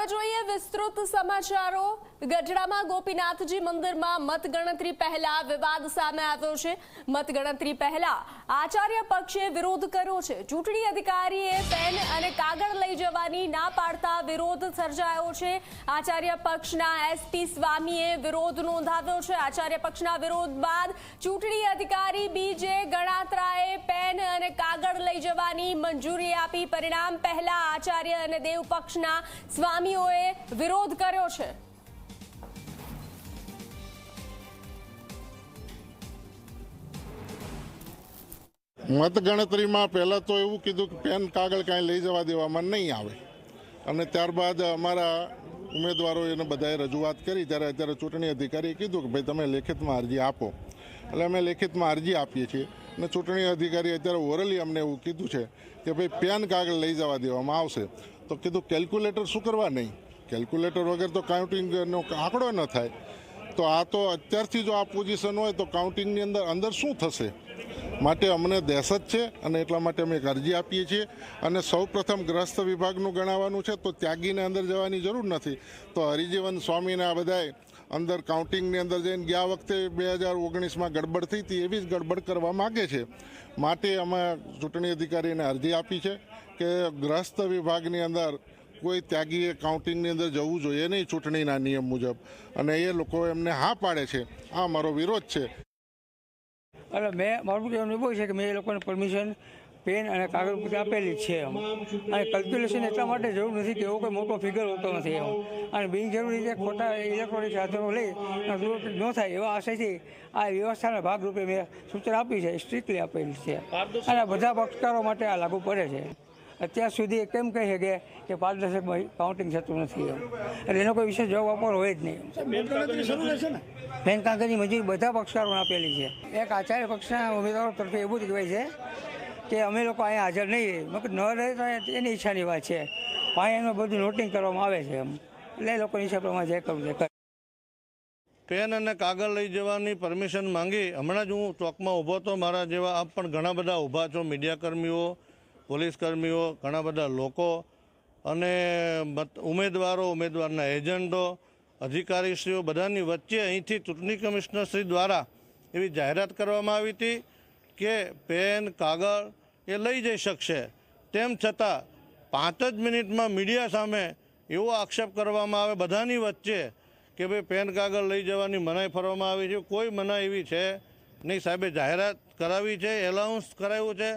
હવે જોઈએ વિસ્તૃત સમાચારો. ગઢડામાં ગોપીનાથજી મંદિરમાં મતગણતરી પહેલા વિવાદ સામે આવ્યો છે. મતગણતરી પહેલા આચાર્ય પક્ષે વિરોધ કર્યો છે. ચૂંટણી અધિકારીએ પેન અને કાગળ લઈ જવાની ના પાડતા વિરોધ સર્જાયો છે. આચાર્ય પક્ષના એસપી સ્વામીએ વિરોધ નોંધાવ્યો છે. આચાર્ય પક્ષના વિરોધ બાદ ચૂંટણી અધિકારી બીજે ગણાત્રાએ પેન અને કાગળ લઈ જવાની મંજૂરી આપી. પરિણામ પહેલા આચાર્ય અને દેવ પક્ષના સ્વામીઓએ વિરોધ કર્યો છે. મતગણતરીમાં પહેલાં તો એવું કીધું કે પેન કાગળ કાંઈ લઈ જવા દેવામાં નહીં આવે. અને ત્યારબાદ અમારા ઉમેદવારો એને બધાએ રજૂઆત કરી, ત્યારે અત્યારે ચૂંટણી અધિકારીએ કીધું કે ભાઈ તમે લેખિતમાં અરજી આપો. એટલે અમે લેખિતમાં અરજી આપીએ છીએ. અને ચૂંટણી અધિકારી અત્યારે ઓરલી અમને એવું કીધું છે કે ભાઈ પેન કાગળ લઈ જવા દેવામાં આવશે. તો કીધું કેલ્ક્યુલેટર શું કરવા નહીં? કેલ્ક્યુલેટર વગર તો કાઉન્ટિંગનો આંકડો ન થાય. તો આ તો અત્યારથી જો આ પોઝિશન હોય તો કાઉન્ટિંગની અંદર અંદર શું થશે? માટે અમને દહેશત છે અને એટલા માટે અમે એક અરજી આપીએ છીએ. અને સૌ પ્રથમ ગ્રસ્ત વિભાગનું ગણાવવાનું છે તો ત્યાગીને અંદર જવાની જરૂર નથી. તો હરિજીવન સ્વામીને આ બધાએ અંદર કાઉન્ટિંગની અંદર જઈને ગયા વખતે બે હજાર ઓગણીસમાં ગડબડ થઈ હતી, એવી જ ગડબડ કરવા માગે છે. માટે અમે ચૂંટણી અધિકારીને અરજી આપી છે કે ગ્રસ્ત વિભાગની અંદર કોઈ ત્યાગીએ કાઉન્ટિંગની અંદર જવું જોઈએ નહીં ચૂંટણીના નિયમ મુજબ. અને એ લોકો એમને હા પાડે છે. આ મારો વિરોધ છે. એટલે મેં મારું કહેવાનું એવું છે કે મેં એ લોકોને પરમિશન પેન અને કાગળ ઉપર આપેલી જ છે એમ. અને કેલ્ક્યુલેશન એટલા માટે જરૂર નથી કે એવો કોઈ મોટો ફિગર હોતો નથી એમ. અને બિનજરૂરી રીતે ખોટા ઇલેક્ટ્રોનિક સાધનો લઈ ન થાય એવા આશયથી આ વ્યવસ્થાના ભાગરૂપે મેં સૂચના આપી છે સ્ટ્રિક્ટલી આપેલી છે. અને બધા પક્ષકારો માટે આ લાગુ પડે છે. અત્યાર સુધી કેમ કહી શકે કે પારદર્શક કાઉન્ટિંગ થતું નથી એમ. એટલે એનો કોઈ વિશેષ જવાબ આપવાનો હોય જ નહીં. બેંક કાગળની મંજૂરી બધા પક્ષકારોને આપેલી છે. એક આચાર્ય પક્ષના ઉમેદવારો તરફે એવું જ કહેવાય છે કે અમે લોકો અહીંયા હાજર નહીં રહે ન રહે તો એની ઈચ્છાની વાત છે. પણ એનું બધું નોટિંગ કરવામાં આવે છે એમ. એટલે એ લોકોની ઈચ્છા પ્રમાણે જે કરવું છે. પેન અને કાગળ લઈ જવાની પરમિશન માંગી, હમણાં જ હું ચોકમાં ઊભો હતો, મારા જેવા આપ પણ ઘણા બધા ઊભા છો, મીડિયાકર્મીઓ પોલીસ કર્મીઓ ઘણા બધા લોકો અને ઉમેદવારો, ઉમેદવારના એજન્ટો, અધિકારીશ્રીઓ, બધાની વચ્ચે અહીંથી ચૂંટણી કમિશનર શ્રી દ્વારા એવી જાહેરાત કરવામાં આવી હતી. કે પેન, કાગળ એ લઈ જઈ શકશે. તેમ છતાં, પાંચ જ મિનિટમાં મીડિયા સામે એવો આક્ષેપ કરવામાં આવે બધાની વચ્ચે કે ભાઈ પેન, કાગળ લઈ જવાની મનાઈ ફરવામાં આવી છે. કોઈ મનાઈ એવી છે નહીં સાહેબે જાહેરાત કરાવી છે, એલાઉન્સ કરાવ્યું છે.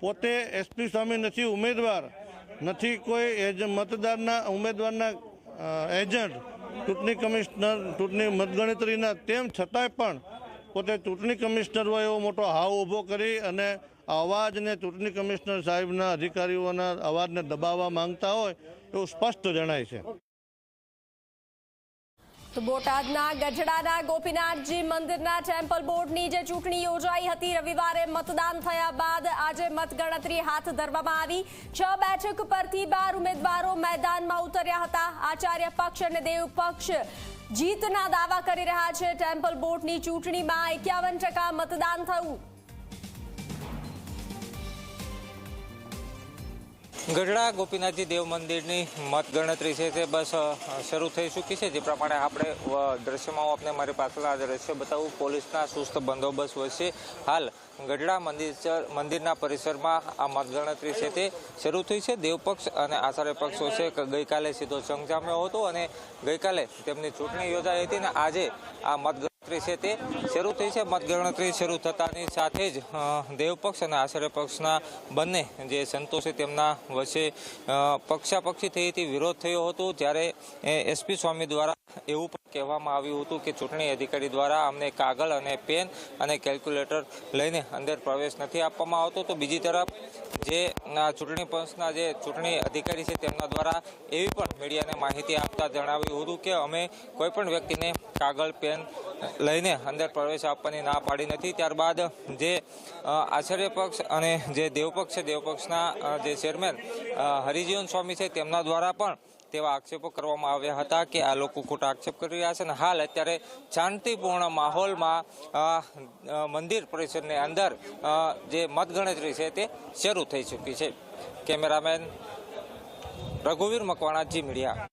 પોતે એસપી સ્વામી નથી ઉમેદવાર, નથી કોઈ એજ, મતદારના ઉમેદવારના એજન્ટ, ચૂંટણી કમિશનર, ચૂંટણી મતગણતરીના, તેમ છતાંય પણ પોતે ચૂંટણી કમિશનર હોય એવો મોટો હાવ ઊભો કરી અને અવાજને ચૂંટણી કમિશનર સાહેબના અધિકારીઓના અવાજને દબાવવા માંગતા હોય એવું સ્પષ્ટ જણાય છે. બોટાદના ગઢડાના ગોપીનાથજી મંદિરના ટેમ્પલ બોર્ડની જે ચૂંટણી યોજાઈ હતી, રવિવારે મતદાન થયા બાદ આજે મતગણતરી હાથ ધરવામાં આવી. છ બેઠક પરથી બાર ઉમેદવારો મેદાનમાં ઉતર્યા હતા. આચાર્ય પક્ષ અને દેવ પક્ષ જીતના દાવા કરી રહ્યા છે ટેમ્પલ બોર્ડની ચૂંટણીમાં એકાવન ટકા મતદાન થયું. ગઢડા ગોપીનાથજી દેવ મંદિરની મતગણતરી છે તે બસ શરૂ થઈ ચૂકી છે. જે પ્રમાણે આપણે દ્રશ્યમાં હું આપને મારી પાછળ આ દ્રશ્ય બતાવું. પોલીસના સુસ્ત બંદોબસ્ત વચ્ચે હાલ ગઢડા મંદિર, મંદિરના પરિસરમાં આ મતગણતરી છે તે શરૂ થઈ છે. દેવપક્ષ અને આચાર્ય પક્ષ વચ્ચે ગઈકાલે સીધો સંગ જામ્યો હતો અને ગઈકાલે તેમની ચૂંટણી યોજાઈ હતી અને આજે આ મતગણતરી છે તે શરૂ થઈ છે. મતગણતરી શરૂ થતાની સાથે જ દેવપક્ષ અને આશ્રય પક્ષના બંને જે સંતો છે તેમના વચ્ચે પક્ષાપક્ષી થઈ હતી, વિરોધ થયો હતો. ત્યારે એસપી સ્વામી દ્વારા એવું પણ કહેવામાં આવ્યું હતું કે ચૂંટણી અધિકારી દ્વારા અમને કાગળ અને પેન અને કેલ્ક્યુલેટર લઈને અંદર પ્રવેશ નથી આપવામાં આવતો. તો બીજી તરફ, જે ચૂંટણી પંચના જે ચૂંટણી અધિકારી છે તેમના દ્વારા એવી પણ મીડિયાને માહિતી આપતા જણાવ્યું હતું કે અમે કોઈપણ વ્યક્તિને કાગળ, પેન લઈને અંદર પ્રવેશ આપવાની ના પાડી નથી. ત્યારબાદ જે આચાર્ય પક્ષ અને જે દેવપક્ષ છે, દેવપક્ષના જે ચેરમેન હરિજીવન સ્વામી છે, તેમના દ્વારા પણ તેવા આક્ષેપો કરવામાં આવ્યા હતા કે આ લોકો ખોટા આક્ષેપ કરી રહ્યા છે અને હાલ અત્યારે શાંતિપૂર્ણ માહોલમાં મંદિર પરિસરની અંદર જે મતગણતરી છે તે શરૂ થઈ ચૂકી છે. કેમેરામેન રઘુવીર મકવાણા જી મીડિયા.